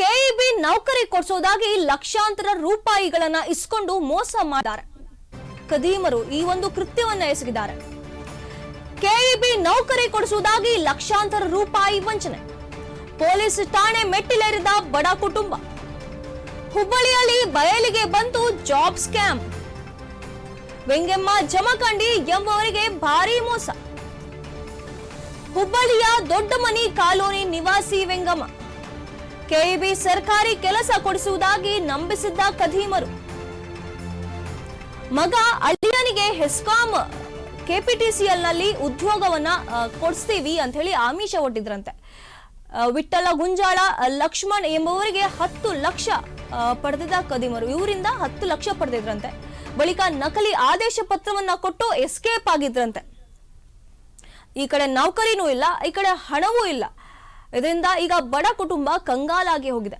KEB ನೌಕರಿ ಕೊಡಿಸೋದಾಗಿ ಲಕ್ಷಾಂತರ ರೂಪಾಯಿಗಳನ್ನ ಇಸ್ಕೊಂಡು ಮೋಸ ಮಾಡಿದ್ದಾರೆ. ಕದೀಮರು ಈ ಒಂದು ಕೃತ್ಯವನ್ನ ಎಸಗಿದ್ದಾರೆ. ಕೆಇಬಿ ನೌಕರಿ ಕೊಡಿಸುವುದಾಗಿ ಲಕ್ಷಾಂತರ ರೂಪಾಯಿ ವಂಚನೆ. ಪೊಲೀಸ್ ಠಾಣೆ ಮೆಟ್ಟಿಲೇರಿದ ಬಡ ಕುಟುಂಬ. ಹುಬ್ಬಳ್ಳಿಯಲ್ಲಿ ಬಯಲಿಗೆ ಬಂತು ಜಾಬ್ ಸ್ಕ್ಯಾಮ್. ವೆಂಗೆಮ್ಮ ಜಮಖಂಡಿ ಎಂಬುವರಿಗೆ ಭಾರಿ ಮೋಸ. ಹುಬ್ಬಳ್ಳಿಯ ದೊಡ್ಡಮನಿ ಕಾಲೋನಿ ನಿವಾಸಿ ವೆಂಗಮ್ಮ. ಕೆಇಬಿ ಸರ್ಕಾರಿ ಕೆಲಸ ಕೊಡಿಸುವುದಾಗಿ ನಂಬಿಸಿದ್ದ ಕದೀಮರು ಮಗ ಅಳಿಯನಿಗೆ ಹೆಸ್ಕಾಂ ಕೆಪಿಟಿಸಿಎಲ್ನಲ್ಲಿ ಉದ್ಯೋಗವನ್ನ ಕೊಡಿಸ್ತೀವಿ ಅಂತ ಹೇಳಿ ಆಮಿಷ ಒಡ್ಡಿದ್ರಂತೆ. ವಿಠಲ ಗುಂಜಾಳ, ಲಕ್ಷ್ಮಣ್ ಎಂಬುವರಿಗೆ ಹತ್ತು ಲಕ್ಷ ಪಡೆದಿದ್ದ ಕದಿಮರು ಇವರಿಂದ ಹತ್ತು ಲಕ್ಷ ಪಡೆದಿದ್ರಂತೆ. ಬಳಿಕ ನಕಲಿ ಆದೇಶ ಪತ್ರವನ್ನ ಕೊಟ್ಟು ಎಸ್ಕೇಪ್ ಆಗಿದ್ರಂತೆ. ಈ ಕಡೆ ನೌಕರಿನೂ ಇಲ್ಲ, ಈ ಕಡೆ ಹಣವೂ ಇಲ್ಲ. ಇದರಿಂದ ಈಗ ಬಡ ಕುಟುಂಬ ಕಂಗಾಲಾಗಿ ಹೋಗಿದೆ.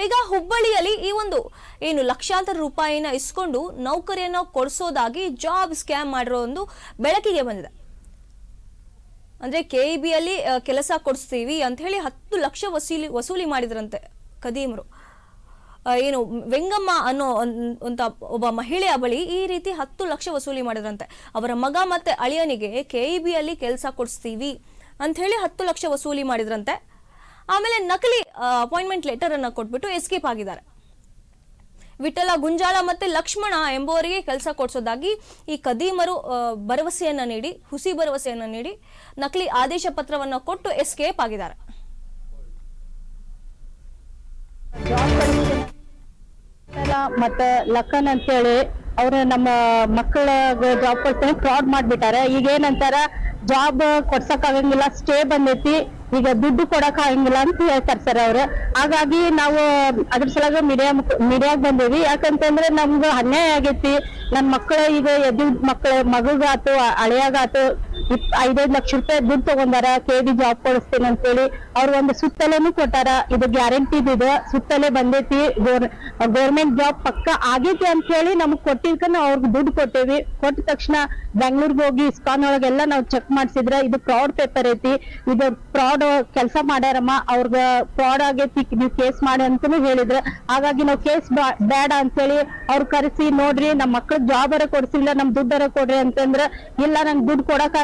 ಈಗ ಹುಬ್ಬಳ್ಳಿಯಲ್ಲಿ ಈ ಒಂದು ಏನು ಲಕ್ಷಾಂತರ ರೂಪಾಯಿನ ಇಸ್ಕೊಂಡು ನೌಕರಿಯನ್ನು ಕೊಡಿಸೋದಾಗಿ ಜಾಬ್ ಸ್ಕ್ಯಾಮ್ ಮಾಡಿರೋ ಒಂದು ಬೆಳಕಿಗೆ ಬಂದಿದೆ. ಅಂದ್ರೆ ಕೆಇಬಿ ಅಲ್ಲಿ ಆ, ಕೆಲಸ ಕೊಡಿಸ್ತೀವಿ ಅಂತ ಹೇಳಿ ಹತ್ತು ಲಕ್ಷ ವಸೂಲಿ ವಸೂಲಿ ಮಾಡಿದ್ರಂತೆ ಕದೀಮರು ಏನು ವೆಂಗಮ್ಮ ಅನ್ನೋ ಅಂತ ಒಬ್ಬ ಮಹಿಳೆಯ ಬಳಿ ಈ ರೀತಿ ಹತ್ತು ಲಕ್ಷ ವಸೂಲಿ ಮಾಡಿದ್ರಂತೆ. ಅವರ ಮಗ ಮತ್ತೆ ಅಳಿಯನಿಗೆ ಕೆಇಬಿ ಅಲ್ಲಿ ಕೆಲಸ ಕೊಡಿಸ್ತೀವಿ. ಅಂತ ಹೇಳಿ ಹತ್ತು ಲಕ್ಷ ವಸೂಲಿ ಮಾಡಿದ್ರಂತೆ. ಆಮೇಲೆ ನಕಲಿ ಅಪಾಯಿಂಟ್ಮೆಂಟ್ ಲೆಟರ್ ಅನ್ನ ಕೊಟ್ಬಿಟ್ಟು ಎಸ್ಕೇಪ್ ಆಗಿದ್ದಾರೆ. ವಿಠಲ ಗುಂಜಾಳ ಮತ್ತೆ ಲಕ್ಷ್ಮಣ ಎಂಬುವರಿಗೆ ಕೆಲಸ ಕೊಡಿಸೋದಾಗಿ ಈ ಕದೀಮರು ಭರವಸೆಯನ್ನು ನೀಡಿ, ಹುಸಿ ಭರವಸೆಯನ್ನ ನೀಡಿ ನಕಲಿ ಆದೇಶ ಪತ್ರವನ್ನ ಕೊಟ್ಟು ಎಸ್ಕೇಪ್ ಆಗಿದ್ದಾರೆ. ಮತ್ತ ಲಕ್ಕನ್ ಅಂತೇಳಿ ಅವ್ರು ನಮ್ಮ ಮಕ್ಕಳ ಜಾಬ್ ಕೊಡ್ತಾರೆ ಫ್ರಾಡ್ ಮಾಡ್ಬಿಟ್ಟಾರೆ. ಈಗ ಏನಂತಾರ ಜಾಬ್ ಕೊಡ್ಸಕ್ ಆಗಂಗಿಲ್ಲ ಸ್ಟೇ ಬಂದೈತಿ. ಈಗ ದುಡ್ಡು ಕೊಡಕ್ ಆಗಂಗಿಲ್ಲ ಅಂತ ಹೇಳ್ತಾರೆ ಸರ್ ಅವ್ರು. ಹಾಗಾಗಿ ನಾವು ಅದ್ರ ಸಲಾಗ ಮೀಡಿಯಾ ಮೀಡಿಯಾಗ್ ಬಂದೇವಿ. ಯಾಕಂತಂದ್ರೆ ನಮ್ಗ ಅನ್ಯಾಯ ಆಗೈತಿ. ನನ್ ಮಕ್ಕಳ ಈಗ ಎದ್ದು ಮಕ್ಕಳ ಮಗಗಾತು ಹಳೆಯಾಗಾತು, ಇಪ್, ಐದೈದ್ ಲಕ್ಷ ರೂಪಾಯಿ ದುಡ್ಡು ತಗೊಂಡಾರ, ಕೆ ಡಿ ಜಾಬ್ ಅಂತ ಅಂತೇಳಿ ಅವ್ರ ಒಂದು ಸುತ್ತಲೇನು ಕೊಟ್ಟಾರ. ಇದು ಗ್ಯಾರಂಟಿ ಇದೆ ಸುತ್ತಲೇ ಬಂದೈತಿ. ಗೌರ್ಮೆಂಟ್ ಜಾಬ್ ಪಕ್ಕ ಆಗೈತಿ ಅಂತ ಹೇಳಿ ನಮಗ್ ಕೊಟ್ಟಿದ್ಕ ಅವ್ರಿಗೆ ದುಡ್ಡು ಕೊಟ್ಟೇವಿ. ಕೊಟ್ಟ ತಕ್ಷಣ ಬೆಂಗ್ಳೂರ್ಗೆ ಹೋಗಿ, ಇಸ್ಕಾನ್ ಒಳಗೆಲ್ಲ ನಾವು ಚೆಕ್ ಮಾಡ್ಸಿದ್ರ, ಇದು ಫ್ರಾಡ್ ಪೇಪರ್ ಐತಿ. ಇದು ಫ್ರಾಡ್ ಕೆಲಸ ಮಾಡ್ಯಾರಮ್ಮ ಅವ್ರಗ ಫ್ರಾಡ್ ಆಗೈತಿ ನೀವು ಕೇಸ್ ಮಾಡಿ ಅಂತಾನು ಹೇಳಿದ್ರ. ಹಾಗಾಗಿ ನಾವು ಕೇಸ್ ಬೇಡ ಅಂತೇಳಿ ಅವ್ರು ಕರೆಸಿ, ನೋಡ್ರಿ ನಮ್ ಮಕ್ಳ ಜಾಬ್ ಅರ ಕೊಡ್ಸಿಲ್ಲ, ನಮ್ ದುಡ್ಡರ ಕೊಡ್ರಿ ಅಂತಂದ್ರ, ಇಲ್ಲ ನಂಗ್ ದುಡ್ಡು ಕೊಡಕ್